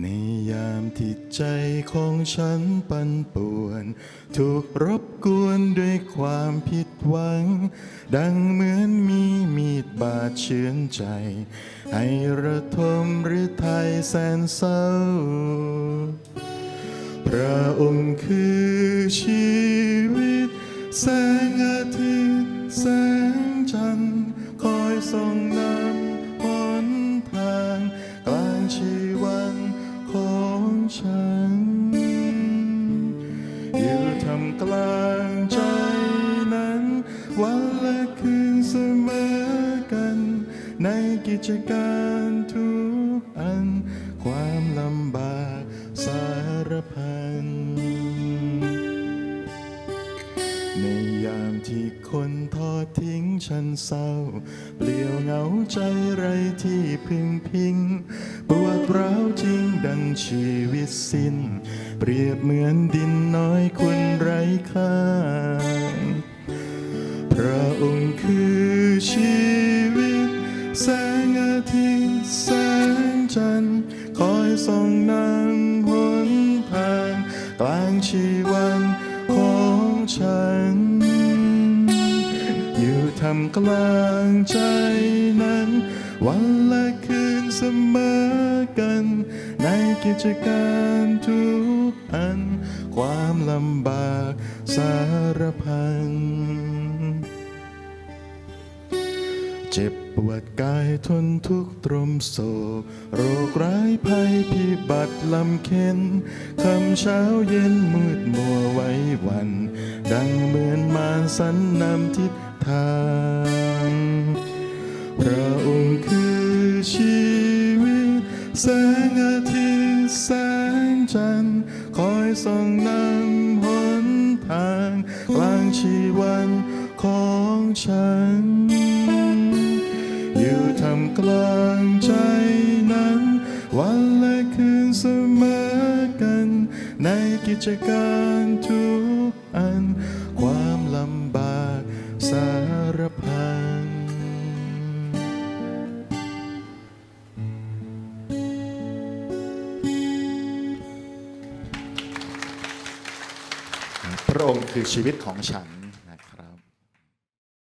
ในยามที่ใจของฉันปั่นป่วน ถูกรบกวนด้วยความผิดหวัง ดังเหมือนมีมีดบาดเชือนใจ ให้ระทมหรือไทยแสนเศร้า พระองค์คือชีวิต แสงอาทิตย์แสงจันทร์คอยส่องนำ อยู่ทำกลางใจนั้น วันและคืนเสมอกัน ในกิจการทุกอัน ความลำบากสารพัน ในยามที่คนทอดทิ้งฉันเศร้า เปลี่ยวเหงาใจไรที่พึงพิงปวด ร้าวจริงดังชีวิตสิ้น เปรียบเหมือนดินน้อยคุณไร้ค่า พระองค์คือชีวิต แสงอาทิตย์แสงจันทร์คอยส่องนำหนทาง กลางชีวันของฉัน ทำกลางใจนั้น วันและคืนเสมอกัน ในกิจการทุกอัน ความลำบากสารพัน เจ็บปวดกายทนทุกตรมโศกโรคร้ายภัยพิบัติลำเค็นคำเช้าเย็นมืดมัวไว้วัน ดังเหมือนมารสันนำทิศ ทาง พระองค์คือชีวิต แสงอาทิตย์แสงจันทร์คอยส่องนำหนทางกลางชีวันของฉัน อยู่ทำกลางใจนั้น วันและคืนเสมอกัน ในกิจการทุกอัน สารพันพระองค์คือชีวิตของฉัน